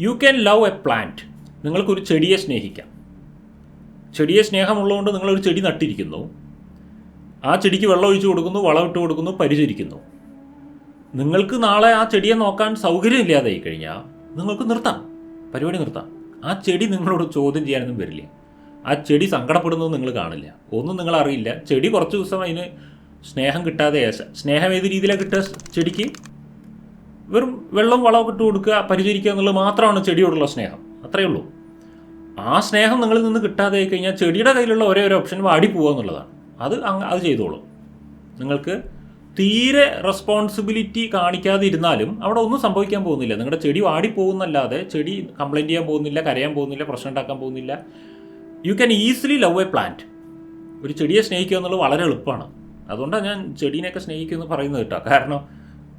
You can love a plant നിങ്ങൾക്കൊരു ചെടിയെ സ്നേഹിക്കാം. ചെടിയെ സ്നേഹമുള്ളതുകൊണ്ട് നിങ്ങളൊരു ചെടി നട്ടിരിക്കുന്നു. ആ ചെടിക്ക് വെള്ളം ഒഴിച്ചു കൊടുക്കുന്നു വളം വളമിട്ട് കൊടുക്കുന്നു പരിചരിക്കുന്നു. നിങ്ങൾക്ക് നാളെ ആ ചെടിയെ നോക്കാൻ സൗകര്യമില്ലാതായി കഴിഞ്ഞാൽ നിങ്ങൾക്ക് നിർത്താം. പരിപാടി നിർത്താം. ആ ചെടി നിങ്ങളോട് ചോദ്യം ചെയ്യാനൊന്നും വരില്ല. ആ ചെടി സങ്കടപ്പെടുന്നത് നിങ്ങൾ കാണില്ല. ഒന്നും നിങ്ങൾ അറിയില്ല. ചെടി കുറച്ച് ദിവസം അതിന് സ്നേഹം കിട്ടാതെ സ്നേഹം ഏത് രീതിയിലാണ് കിട്ടുക? ചെടിക്ക് വെറും വെള്ളം വളമൊക്കെ ഇട്ട് കൊടുക്കുക പരിചരിക്കുക എന്നുള്ളത് മാത്രമാണ് ചെടിയോടുള്ള സ്നേഹം. അത്രയേ ഉള്ളൂ. ആ സ്നേഹം നിങ്ങളിൽ നിന്ന് കിട്ടാതെ കഴിഞ്ഞാൽ ചെടിയുടെ കയ്യിലുള്ള ഒരേ ഒരു ഓപ്ഷൻ വാടി പോവുക എന്നുള്ളതാണ്. അത് അത് ചെയ്തോളൂ. നിങ്ങൾക്ക് തീരെ റെസ്പോൺസിബിലിറ്റി കാണിക്കാതെ ഇരുന്നാലും അവിടെ ഒന്നും സംഭവിക്കാൻ പോകുന്നില്ല. നിങ്ങളുടെ ചെടി വാടി പോകുന്നല്ലാതെ ചെടി കംപ്ലൈന്റ് ചെയ്യാൻ പോകുന്നില്ല കരയാൻ പോകുന്നില്ല പ്രശ്നം ഉണ്ടാക്കാൻ പോകുന്നില്ല. You can easily love a plant ഒരു ചെടിയെ സ്നേഹിക്കുക എന്നുള്ളത് വളരെ എളുപ്പമാണ്. അതുകൊണ്ടാണ് ഞാൻ ചെടീനെയൊക്കെ സ്നേഹിക്കുമെന്ന് പറയുന്നത് കേട്ടോ. കാരണം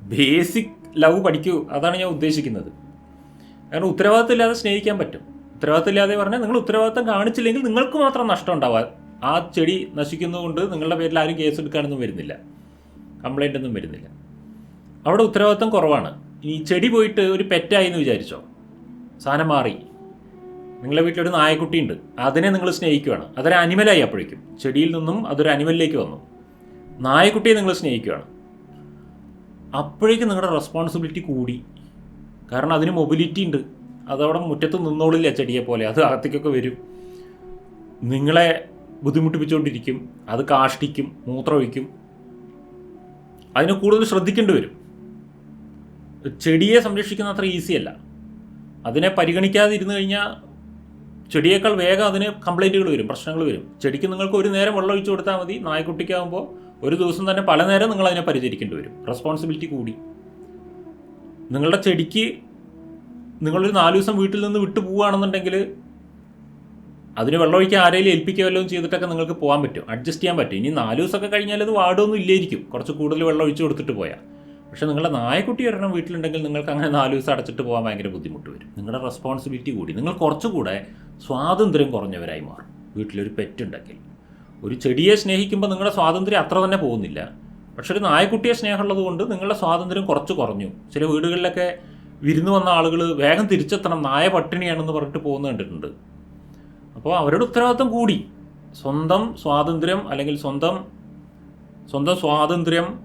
ബേസിക് ലവ് പഠിക്കൂ അതാണ് ഞാൻ ഉദ്ദേശിക്കുന്നത്. കാരണം ഉത്തരവാദിത്തം ഇല്ലാതെ സ്നേഹിക്കാൻ പറ്റും. ഉത്തരവാദിത്തം ഇല്ലാതെ പറഞ്ഞാൽ നിങ്ങൾ ഉത്തരവാദിത്തം കാണിച്ചില്ലെങ്കിൽ നിങ്ങൾക്ക് മാത്രം നഷ്ടം ഉണ്ടാവുക ആ ചെടി നശിക്കുന്നതുകൊണ്ട് നിങ്ങളുടെ പേരിൽ ആരും കേസ് എടുക്കാനൊന്നും വരുന്നില്ല. കംപ്ലൈന്റ് ഒന്നും വരുന്നില്ല. അവിടെ ഉത്തരവാദിത്തം കുറവാണ്. ഈ ചെടി പോയിട്ട് ഒരു പെറ്റായി എന്ന് വിചാരിച്ചോ? സാധനം മാറി. നിങ്ങളുടെ വീട്ടിലൊരു നായക്കുട്ടിയുണ്ട്. അതിനെ നിങ്ങൾ സ്നേഹിക്കുകയാണ് അതൊരു അനിമലായി അപ്പോഴേക്കും. ചെടിയിൽ നിന്നും അതൊരു അനിമലിലേക്ക് വന്നു. നായക്കുട്ടിയെ നിങ്ങൾ സ്നേഹിക്കുകയാണ് അപ്പോഴേക്കും നിങ്ങളുടെ റെസ്പോൺസിബിലിറ്റി കൂടി. കാരണം അതിന് മൊബിലിറ്റി ഉണ്ട്. അതവിടെ മുറ്റത്ത് നിന്നോളില്ല ചെടിയെ പോലെ. അത് അകത്തേക്കൊക്കെ വരും. നിങ്ങളെ ബുദ്ധിമുട്ടിപ്പിച്ചുകൊണ്ടിരിക്കും അത് കാഷ്ടിക്കും മൂത്രമൊഴിക്കും. അതിന് കൂടുതൽ ശ്രദ്ധിക്കേണ്ടി വരും. ചെടിയെ സംരക്ഷിക്കുന്ന അത്ര ഈസി അല്ല. അതിനെ പരിഗണിക്കാതെ ഇരുന്ന് കഴിഞ്ഞാൽ ചെടിയേക്കാൾ വേഗം അതിന് കംപ്ലൈന്റുകൾ വരും പ്രശ്നങ്ങൾ വരും. ചെടിക്ക് നിങ്ങൾക്ക് ഒരു നേരം വെള്ളം ഒഴിച്ചു കൊടുത്താൽ മതി. നായ്ക്കുട്ടിക്കാകുമ്പോൾ ഒരു ദിവസം തന്നെ പല നേരം നിങ്ങൾ അതിനെ പരിചരിക്കേണ്ടി വരും. റെസ്പോൺസിബിലിറ്റി കൂടി. നിങ്ങളുടെ ചെടിക്ക് നിങ്ങളൊരു നാലു ദിവസം വീട്ടിൽ നിന്ന് വിട്ടു പോവുകയാണെന്നുണ്ടെങ്കിൽ അതിന് വെള്ളമൊഴിക്കാൻ ആരെങ്കിലും ഏൽപ്പിക്കുക വല്ലതും ചെയ്തിട്ടൊക്കെ നിങ്ങൾക്ക് പോകാൻ പറ്റും. അഡ്ജസ്റ്റ് ചെയ്യാൻ പറ്റും. ഇനി നാല് ദിവസമൊക്കെ കഴിഞ്ഞാൽ അത് വാടൊന്നും ഇല്ലായിരിക്കും. കുറച്ച് കൂടുതൽ വെള്ളം ഒഴിച്ച് കൊടുത്തിട്ട് പോയാൽ. പക്ഷേ നിങ്ങളുടെ നായക്കുട്ടി ഒരെണ്ണം വീട്ടിലുണ്ടെങ്കിൽ നിങ്ങൾക്ക് അങ്ങനെ നാല് ദിവസം അടച്ചിട്ട് പോകാൻ ഭയങ്കര ബുദ്ധിമുട്ട് വരും. നിങ്ങളുടെ റെസ്പോൺസിബിലിറ്റി കൂടി. നിങ്ങൾ കുറച്ചുകൂടെ സ്വാതന്ത്ര്യം കുറഞ്ഞവരായി മാറും. വീട്ടിലൊരു പെറ്റ് ഉണ്ടെങ്കിൽ. ഒരു ചെടിയെ സ്നേഹിക്കുമ്പോൾ നിങ്ങളുടെ സ്വാതന്ത്ര്യം അത്ര തന്നെ പോകുന്നില്ല. പക്ഷെ ഒരു നായക്കുട്ടിയെ സ്നേഹമുള്ളത് കൊണ്ട് നിങ്ങളുടെ സ്വാതന്ത്ര്യം കുറച്ച് കുറഞ്ഞു. ചില വീടുകളിലൊക്കെ വിരുന്ന് വന്ന ആളുകൾ വേഗം തിരിച്ചെത്തണം നായ പട്ടിണിയാണെന്ന് പറഞ്ഞിട്ട് പോകുന്ന കണ്ടിട്ടുണ്ട്. അപ്പോൾ അവരുടെ ഉത്തരവാദിത്വം കൂടി. സ്വന്തം സ്വാതന്ത്ര്യം അല്ലെങ്കിൽ സ്വന്തം സ്വന്തം സ്വാതന്ത്ര്യം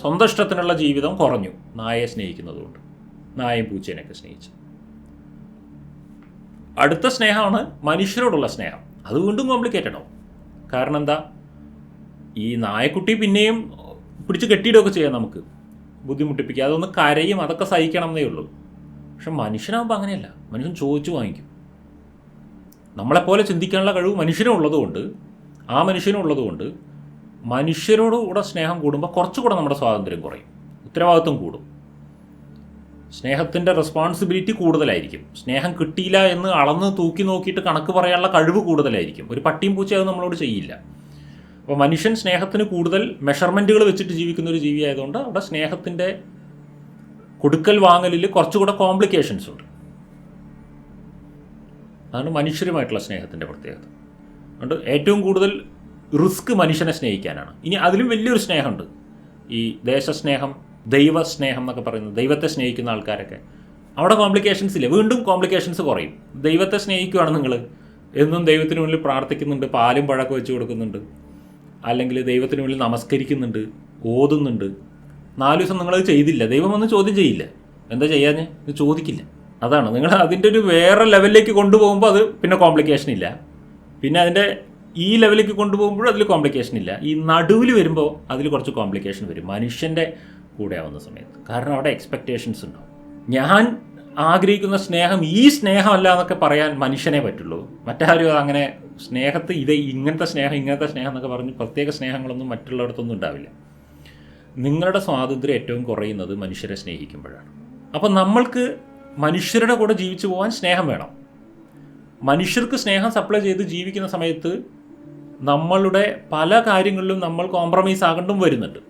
സ്വന്തം ഇഷ്ടത്തിനുള്ള ജീവിതം കുറഞ്ഞു നായയെ സ്നേഹിക്കുന്നതുകൊണ്ട് നായയും പൂച്ചേനെയൊക്കെ സ്നേഹിച്ച്. അടുത്ത സ്നേഹമാണ് മനുഷ്യരോടുള്ള സ്നേഹം. അത് വീണ്ടും കോംപ്ലിക്കേറ്റഡ് ആവും. കാരണം എന്താ ഈ നായക്കുട്ടി പിന്നെയും പിടിച്ച് കെട്ടിയിടുകയൊക്കെ ചെയ്യാം നമുക്ക്. ബുദ്ധിമുട്ടിപ്പിക്കുക. അതൊന്ന് കരയും അതൊക്കെ സഹിക്കണം എന്നേ ഉള്ളൂ. പക്ഷെ മനുഷ്യനാകുമ്പോൾ അങ്ങനെയല്ല. മനുഷ്യൻ ചോദിച്ചു വാങ്ങിക്കും. നമ്മളെപ്പോലെ ചിന്തിക്കാനുള്ള കഴിവ് മനുഷ്യനും ഉള്ളതുകൊണ്ട് ആ മനുഷ്യനും ഉള്ളതുകൊണ്ട് മനുഷ്യരോട് കൂടെ സ്നേഹം കൂടുമ്പോൾ കുറച്ചുകൂടെ നമ്മുടെ സ്വാതന്ത്ര്യം കുറയും. ഉത്തരവാദിത്വം കൂടും. സ്നേഹത്തിന്റെ റെസ്പോൺസിബിലിറ്റി കൂടുതലായിരിക്കും. സ്നേഹം കിട്ടിയില്ല എന്ന് അളന്ന് തൂക്കി നോക്കിയിട്ട് കണക്ക് പറയാനുള്ള കഴിവ് കൂടുതലായിരിക്കും. ഒരു പട്ടിയും പൂച്ച അത് നമ്മളോട് ചെയ്യില്ല. അപ്പോൾ മനുഷ്യൻ സ്നേഹത്തിന് കൂടുതൽ മെഷർമെന്റുകൾ വെച്ചിട്ട് ജീവിക്കുന്ന ഒരു ജീവി ആയതുകൊണ്ട് അവിടെ സ്നേഹത്തിന്റെ കൊടുക്കൽ വാങ്ങലിൽ കുറച്ചുകൂടെ കോംപ്ലിക്കേഷൻസ് ഉണ്ട്. അതാണ് മനുഷ്യരുമായിട്ടുള്ള സ്നേഹത്തിന്റെ പ്രത്യേകത. അതുകൊണ്ട് ഏറ്റവും കൂടുതൽ റിസ്ക് മനുഷ്യനെ സ്നേഹിക്കാനാണ്. ഇനി അതിലും വലിയൊരു സ്നേഹമുണ്ട്. ഈ ദേശസ്നേഹം ദൈവസ്നേഹം എന്നൊക്കെ പറയുന്നത് ദൈവത്തെ സ്നേഹിക്കുന്ന ആൾക്കാരൊക്കെ. അവിടെ കോംപ്ലിക്കേഷൻസ് ഇല്ല? വീണ്ടും കോംപ്ലിക്കേഷൻസ് കുറയും. ദൈവത്തെ സ്നേഹിക്കുകയാണ് നിങ്ങൾ എന്നും ദൈവത്തിന് മുന്നിൽ പ്രാർത്ഥിക്കുന്നുണ്ട് പാലും പഴക്കം വെച്ച് കൊടുക്കുന്നുണ്ട്. അല്ലെങ്കിൽ ദൈവത്തിന് മുന്നിൽ നമസ്കരിക്കുന്നുണ്ട് ഓതുന്നുണ്ട്. നാല് ദിവസം നിങ്ങളത് ചെയ്തില്ല. ദൈവം ഒന്നും ചോദ്യം ചെയ്യില്ല. എന്താ ചെയ്യാഞ്ഞ്? ഇത് ചോദിക്കില്ല. അതാണ്. നിങ്ങൾ അതിന്റെ ഒരു വേറെ ലെവലിലേക്ക് കൊണ്ടുപോകുമ്പോൾ അത് പിന്നെ കോംപ്ലിക്കേഷൻ ഇല്ല. പിന്നെ അതിന്റെ ഈ ലെവലിലേക്ക് കൊണ്ടുപോകുമ്പോഴും അതിൽ കോംപ്ലിക്കേഷൻ ഇല്ല. ഈ നടുവിൽ വരുമ്പോൾ അതിൽ കുറച്ച് കോംപ്ലിക്കേഷൻ വരും. മനുഷ്യന്റെ കൂടെ ആവുന്ന സമയത്ത്. കാരണം അവിടെ എക്സ്പെക്റ്റേഷൻസ് ഉണ്ടാവും. ഞാൻ ആഗ്രഹിക്കുന്ന സ്നേഹം ഈ സ്നേഹമല്ല എന്നൊക്കെ പറയാൻ മനുഷ്യനെ പറ്റുള്ളൂ. മറ്റാരും അങ്ങനെ സ്നേഹത്ത് ഇത് ഇങ്ങനത്തെ സ്നേഹം ഇങ്ങനത്തെ സ്നേഹം എന്നൊക്കെ പറഞ്ഞ് പ്രത്യേക സ്നേഹങ്ങളൊന്നും മറ്റുള്ളിടത്തൊന്നും ഉണ്ടാവില്ല. നിങ്ങളുടെ സ്വാതന്ത്ര്യം ഏറ്റവും കുറയുന്നത് മനുഷ്യരെ സ്നേഹിക്കുമ്പോഴാണ്. അപ്പം നമ്മൾക്ക് മനുഷ്യരുടെ കൂടെ ജീവിച്ചു പോകാൻ സ്നേഹം വേണം. മനുഷ്യർക്ക് സ്നേഹം സപ്ലൈ ചെയ്ത് ജീവിക്കുന്ന സമയത്ത് നമ്മളുടെ പല കാര്യങ്ങളിലും നമ്മൾ കോംപ്രമൈസ് ആകണ്ടും വരുന്നുണ്ട്.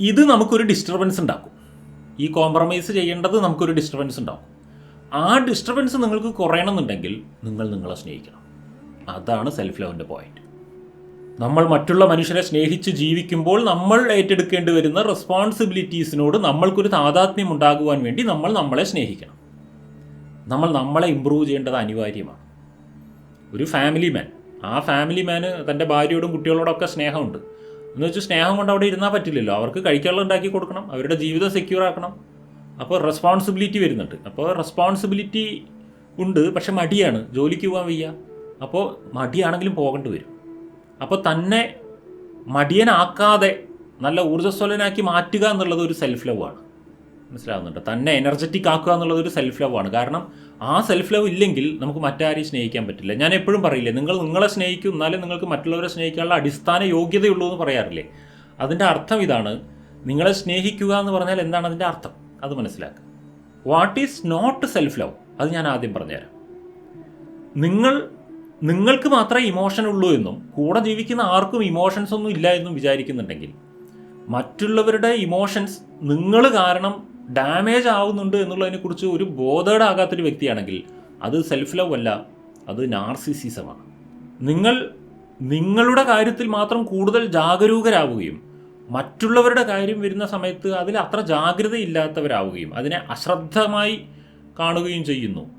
ഇത് നമുക്കൊരു ഡിസ്റ്റർബൻസ് ഉണ്ടാക്കും. ഈ കോംപ്രമൈസ് ചെയ്യേണ്ടത് നമുക്കൊരു ഡിസ്റ്റർബൻസ് ഉണ്ടാകും ആ ഡിസ്റ്റർബൻസ് നിങ്ങൾക്ക് കുറയണമെന്നുണ്ടെങ്കിൽ നിങ്ങൾ നിങ്ങളെ സ്നേഹിക്കണം. അതാണ് സെൽഫ് ലവിന്റെ പോയിന്റ് നമ്മൾ മറ്റുള്ള മനുഷ്യരെ സ്നേഹിച്ച് ജീവിക്കുമ്പോൾ നമ്മൾ ഏറ്റെടുക്കേണ്ടി വരുന്ന റെസ്പോൺസിബിലിറ്റീസിനോട് നമ്മൾക്കൊരു താതാത്മ്യം ഉണ്ടാകുവാൻ വേണ്ടി നമ്മൾ നമ്മളെ സ്നേഹിക്കണം. നമ്മൾ നമ്മളെ ഇമ്പ്രൂവ് ചെയ്യേണ്ടത് അനിവാര്യമാണ്. ഒരു ഫാമിലി മാൻ ആ ഫാമിലി മാന് തന്റെ ഭാര്യയോടും കുട്ടികളോടൊക്കെ സ്നേഹമുണ്ട്. എന്ന് വെച്ചാൽ സ്നേഹം കൊണ്ട് അവിടെ ഇരുന്നാൽ പറ്റില്ലല്ലോ. അവർക്ക് കഴിക്കാനുള്ള ഉണ്ടാക്കി കൊടുക്കണം. അവരുടെ ജീവിതം സെക്യൂർ ആക്കണം. അപ്പോൾ റെസ്പോൺസിബിലിറ്റി വരുന്നുണ്ട്. അപ്പോൾ റെസ്പോൺസിബിലിറ്റി ഉണ്ട് പക്ഷെ മടിയാണ്. ജോലിക്ക് പോകാൻ വയ്യ. അപ്പോൾ മടിയാണെങ്കിലും പോകേണ്ടി വരും. അപ്പോൾ തന്നെ മടിയനാക്കാതെ നല്ല ഊർജസ്വലനാക്കി മാറ്റുക എന്നുള്ളത് ഒരു സെൽഫ് ലവ് ആണ്. മനസ്സിലാവുന്നുണ്ട്. തന്നെ എനർജറ്റിക് ആക്കുക എന്നുള്ളത് ഒരു സെൽഫ് ലവ് ആണ്. കാരണം ആ സെൽഫ് ലവ് ഇല്ലെങ്കിൽ നമുക്ക് മറ്റാരെയും സ്നേഹിക്കാൻ പറ്റില്ല. ഞാൻ എപ്പോഴും പറയില്ലേ നിങ്ങൾ നിങ്ങളെ സ്നേഹിക്കും എന്നാലേ നിങ്ങൾക്ക് മറ്റുള്ളവരെ സ്നേഹിക്കാനുള്ള അടിസ്ഥാന യോഗ്യതയുള്ളൂ എന്ന് പറയാറില്ലേ? അതിന്റെ അർത്ഥം ഇതാണ് നിങ്ങളെ സ്നേഹിക്കുക എന്ന് പറഞ്ഞാൽ എന്താണ് അതിന്റെ അർത്ഥം? അത് മനസ്സിലാക്കുക. What is not self love അത് ഞാൻ ആദ്യം പറഞ്ഞുതരാം. നിങ്ങൾ നിങ്ങൾക്ക് മാത്രമേ ഇമോഷൻ ഉള്ളൂ എന്നും കൂടെ ജീവിക്കുന്ന ആർക്കും ഇമോഷൻസ് ഒന്നും ഇല്ല എന്നും വിചാരിക്കുന്നുണ്ടെങ്കിൽ മറ്റുള്ളവരുടെ ഇമോഷൻസ് നിങ്ങൾ കാരണം ഡാമേജ് ആവുന്നുണ്ട് എന്നുള്ളതിനെക്കുറിച്ച് ഒരു ബോധേഡ് ആകാത്തൊരു വ്യക്തിയാണെങ്കിൽ അത് സെൽഫ് ലവ് അല്ല അത് നാർസിസിസമാണ് നിങ്ങൾ നിങ്ങളുടെ കാര്യത്തിൽ മാത്രം കൂടുതൽ ജാഗരൂകരാവുകയും മറ്റുള്ളവരുടെ കാര്യം വരുന്ന സമയത്ത് അതിൽ അത്ര ജാഗ്രതയില്ലാത്തവരാവുകയും അതിനെ അശ്രദ്ധമായി കാണുകയും ചെയ്യുന്നു.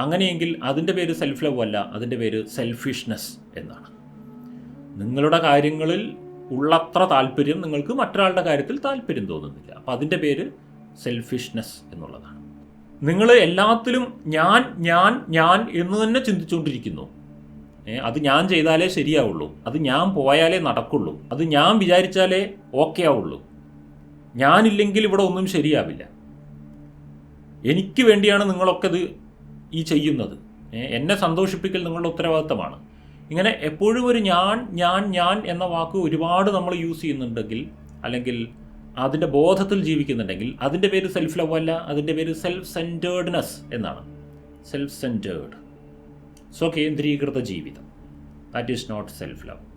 അങ്ങനെയെങ്കിൽ അതിന്റെ പേര് സെൽഫ് ലവ് അല്ല അതിന്റെ പേര് സെൽഫിഷ്നെസ് എന്നാണ്. നിങ്ങളുടെ കാര്യങ്ങളിൽ ഉള്ളത്ര താല്പര്യം നിങ്ങൾക്ക് മറ്റൊരാളുടെ കാര്യത്തിൽ താല്പര്യം തോന്നുന്നില്ല. അപ്പം അതിന്റെ പേര് സെൽഫിഷ്നെസ് എന്നുള്ളതാണ്. നിങ്ങൾ എല്ലാത്തിലും ഞാൻ ഞാൻ ഞാൻ എന്ന് തന്നെ ചിന്തിച്ചുകൊണ്ടിരിക്കുന്നു. അത് ഞാൻ ചെയ്താലേ ശരിയാവുള്ളൂ. അത് ഞാൻ പോയാലേ നടക്കുള്ളൂ. അത് ഞാൻ വിചാരിച്ചാലേ ഓക്കെ ആവുള്ളൂ ഞാനില്ലെങ്കിൽ ഇവിടെ ഒന്നും ശരിയാവില്ല. എനിക്ക് വേണ്ടിയാണ് നിങ്ങളൊക്കെ ഇത് ഈ ചെയ്യുന്നത്. എന്നെ സന്തോഷിപ്പിക്കൽ നിങ്ങളുടെ ഉത്തരവാദിത്തമാണ്. ഇങ്ങനെ എപ്പോഴും ഒരു ഞാൻ ഞാൻ ഞാൻ എന്ന വാക്ക് ഒരുപാട് നമ്മൾ യൂസ് ചെയ്യുന്നുണ്ടെങ്കിൽ അല്ലെങ്കിൽ അതിന്റെ ബോധത്തിൽ ജീവിക്കുന്നുണ്ടെങ്കിൽ അതിന്റെ പേര് സെൽഫ് ലവ് അല്ല അതിന്റെ പേര് സെൽഫ് സെന്റേർഡ്നെസ് എന്നാണ്. സെൽഫ് സെന്റേർഡ് സ്വകേന്ദ്രീകൃത ജീവിതം. That is not self love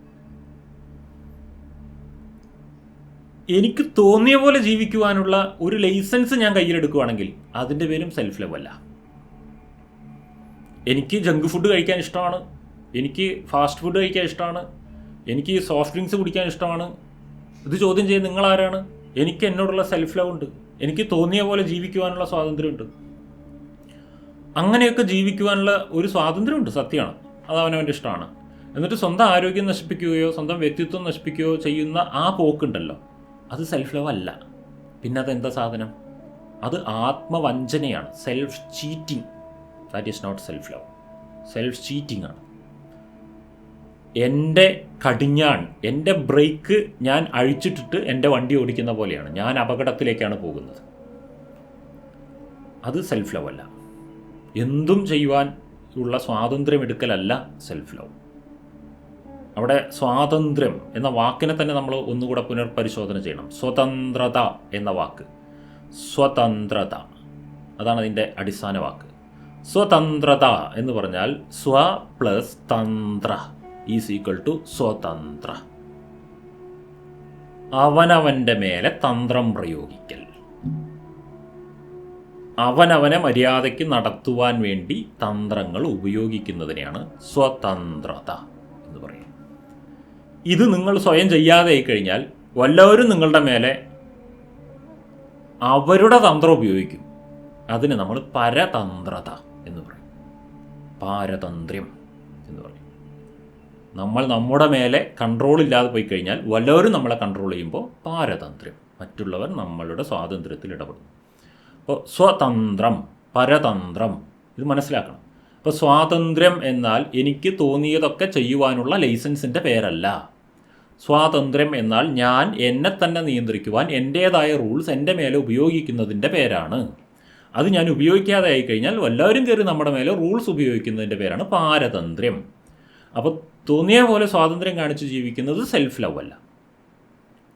എനിക്ക് തോന്നിയ പോലെ ജീവിക്കുവാനുള്ള ഒരു ലൈസൻസ് ഞാൻ കയ്യിലെടുക്കുവാണെങ്കിൽ അതിന്റെ പേരും സെൽഫ് ലവ് അല്ല. എനിക്ക് ജങ്ക് ഫുഡ് കഴിക്കാൻ ഇഷ്ടമാണ്. എനിക്ക് ഫാസ്റ്റ് ഫുഡ് കഴിക്കാൻ ഇഷ്ടമാണ്. എനിക്ക് സോഫ്റ്റ് ഡ്രിങ്ക്സ് കുടിക്കാൻ ഇഷ്ടമാണ്. ഇത് ചോദ്യം ചെയ്യുന്നത് നിങ്ങൾ ആരാണ് എനിക്ക് എന്നോടുള്ള സെൽഫ് ലവ് ഉണ്ട്. എനിക്ക് തോന്നിയ പോലെ ജീവിക്കുവാനുള്ള സ്വാതന്ത്ര്യമുണ്ട്. അങ്ങനെയൊക്കെ ജീവിക്കുവാനുള്ള ഒരു സ്വാതന്ത്ര്യമുണ്ട് സത്യമാണ്. അത് അവനവന്റെ ഇഷ്ടമാണ്. എന്നിട്ട് സ്വന്തം ആരോഗ്യം നശിപ്പിക്കുകയോ സ്വന്തം വ്യക്തിത്വം നശിപ്പിക്കുകയോ ചെയ്യുന്ന ആ പോക്കുണ്ടല്ലോ. അത് സെൽഫ് ലവ് അല്ല. പിന്നെ അതെന്താ സാധനം? അത് ആത്മവഞ്ചനയാണ്. Self cheating that is not self love self cheating ആണ്. എന്റെ കടിഞ്ഞാൺ എന്റെ ബ്രേക്ക് ഞാൻ അഴിച്ചിട്ടിട്ട് എന്റെ വണ്ടി ഓടിക്കുന്ന പോലെയാണ്. ഞാൻ അപകടത്തിലേക്കാണ് പോകുന്നത്. അത് സെൽഫ് ലവ് അല്ല. എന്തും ചെയ്യുവാൻ ഉള്ള സ്വാതന്ത്ര്യം എടുക്കലല്ല സെൽഫ് ലവ് അവിടെ സ്വാതന്ത്ര്യം എന്ന വാക്കിനെ തന്നെ നമ്മൾ ഒന്നുകൂടെ പുനർപരിശോധന ചെയ്യണം. സ്വതന്ത്രത എന്ന വാക്ക്. സ്വതന്ത്രത. അതാണ് അതിന്റെ അടിസ്ഥാന വാക്ക്. സ്വതന്ത്രത എന്ന് പറഞ്ഞാൽ സ്വ പ്ലസ് തന്ത്ര. ഈസ് ഈക്വൽ ടു സ്വതന്ത്ര. അവനവന്റെ മേലെ തന്ത്രം പ്രയോഗിക്കൽ. അവനവനെ മര്യാദയ്ക്ക് നടത്തുവാൻ വേണ്ടി തന്ത്രങ്ങൾ ഉപയോഗിക്കുന്നതിനെയാണ് സ്വതന്ത്രത എന്ന് പറയുന്നത്. ഇത് നിങ്ങൾ സ്വയം ചെയ്യാതെ കഴിഞ്ഞാൽ വല്ലവരും നിങ്ങളുടെ മേലെ അവരുടെ തന്ത്രം ഉപയോഗിക്കും. അതിന് നമ്മൾ പരതന്ത്രത എന്ന് പറയും. പാരതന്ത്ര്യം എന്ന് പറയും. നമ്മൾ നമ്മുടെ മേലെ കൺട്രോൾ ഇല്ലാതെ പോയി കഴിഞ്ഞാൽ വല്ലവരും നമ്മളെ കൺട്രോൾ ചെയ്യുമ്പോൾ പാരതന്ത്ര്യം. മറ്റുള്ളവർ നമ്മളുടെ സ്വാതന്ത്ര്യത്തിൽ ഇടപെടുന്നു. അപ്പോൾ സ്വതന്ത്രം പരതന്ത്രം ഇത് മനസ്സിലാക്കണം. അപ്പോൾ സ്വാതന്ത്ര്യം എന്നാൽ എനിക്ക് തോന്നിയതൊക്കെ ചെയ്യുവാനുള്ള ലൈസൻസിന്റെ പേരല്ല. സ്വാതന്ത്ര്യം എന്നാൽ ഞാൻ എന്നെ തന്നെ നിയന്ത്രിക്കുവാൻ എന്റേതായ റൂൾസ് എന്റെ മേലെ ഉപയോഗിക്കുന്നതിന്റെ പേരാണ്. അത് ഞാൻ ഉപയോഗിക്കാതെ ആയിക്കഴിഞ്ഞാൽ എല്ലാവരും കയറി നമ്മുടെ മേലെ റൂൾസ് ഉപയോഗിക്കുന്നതിന്റെ പേരാണ് പാരതന്ത്ര്യം. അപ്പോൾ തോന്നിയ പോലെ സ്വാതന്ത്ര്യം കാണിച്ച് ജീവിക്കുന്നത് സെൽഫ് ലവ് അല്ല.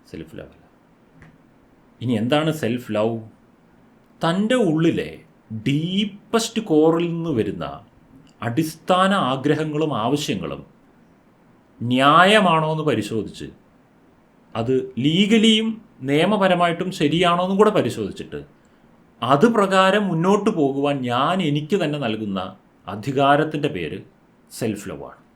സെൽഫ് ലവ് അല്ല. ഇനി എന്താണ് സെൽഫ് ലവ് തന്റെ ഉള്ളിലെ ഡീപ്പസ്റ്റ് കോറിൽ നിന്ന് വരുന്ന അടിസ്ഥാന ആഗ്രഹങ്ങളും ആവശ്യങ്ങളും ന്യായമാണോ എന്ന് പരിശോധിച്ച് അത് ലീഗലിയും നിയമപരമായിട്ടും ശരിയാണോ എന്നും കൂടെ പരിശോധിച്ചിട്ട് അത് പ്രകാരം മുന്നോട്ട് പോകുവാൻ ഞാൻ എനിക്ക് തന്നെ നൽകുന്ന അധികാരത്തിന്റെ പേര് സെൽഫ് ലവ് ആണ്.